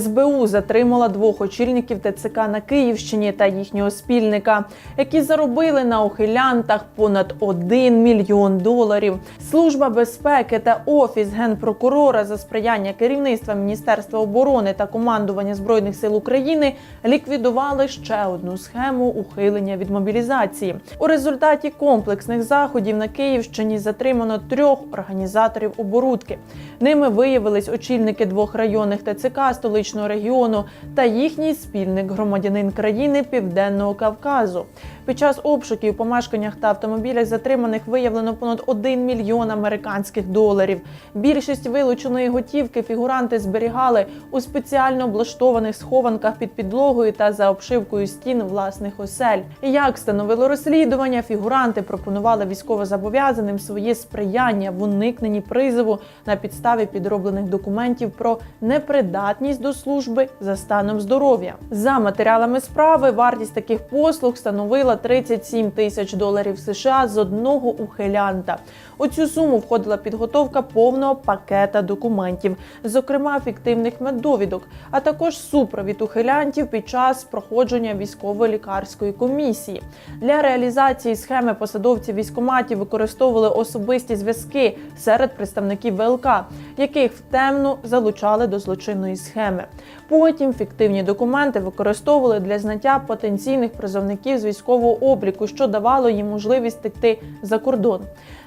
СБУ затримала двох очільників ТЦК на Київщині та їхнього спільника, які заробили на ухилянтах понад 1 мільйон доларів. Служба безпеки та офіс генпрокурора за сприяння керівництва Міністерства оборони та командування збройних сил України ліквідували ще одну схему ухилення від мобілізації. У результаті комплексних заходів на Київщині затримано трьох організаторів оборудки. Ними виявились очільники двох районних ТЦК столичного регіону та їхній спільник громадянин країни Південного Кавказу. Під час обшуків у помешканнях та автомобілях затриманих виявлено понад 1 мільйон американських доларів. Більшість вилученої готівки фігуранти зберігали у спеціально облаштованих схованках під підлогою та за обшивкою стін власних осель. Як становило розслідування, фігуранти пропонували військовозобов'язаним своє сприяння в уникненні призову на підставі підроблених документів про непридатність до служби за станом здоров'я. За матеріалами справи вартість таких послуг становила 37 тисяч доларів США з одного ухилянта. У цю суму входила підготовка повного пакета документів, зокрема фіктивних меддовідок, а також супровід ухилянтів під час проходження військово-лікарської комісії. Для реалізації схеми посадовці військоматів використовували особисті зв'язки серед представників ВЛК, яких втемно залучали до злочинної схеми. them. Потім фіктивні документи використовували для зняття потенційних призовників з військового обліку, що давало їм можливість втекти за кордон.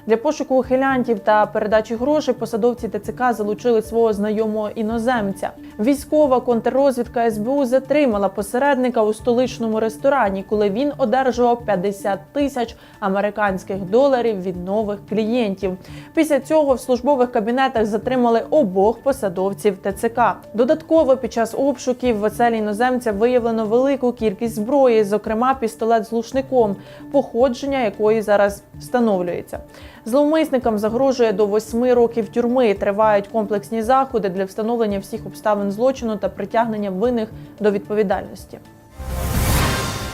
Для пошуку ухилянтів та передачі грошей посадовці ТЦК залучили свого знайомого іноземця. Військова контррозвідка СБУ затримала посередника у столичному ресторані, коли він одержував 50 тисяч американських доларів від нових клієнтів. Після цього в службових кабінетах затримали обох посадовців ТЦК. Додатково під час обшуків в оселі іноземця виявлено велику кількість зброї, зокрема пістолет з глушником, походження якої зараз встановлюється. Зловмисникам загрожує до восьми років тюрми. Тривають комплексні заходи для встановлення всіх обставин злочину та притягнення винних до відповідальності.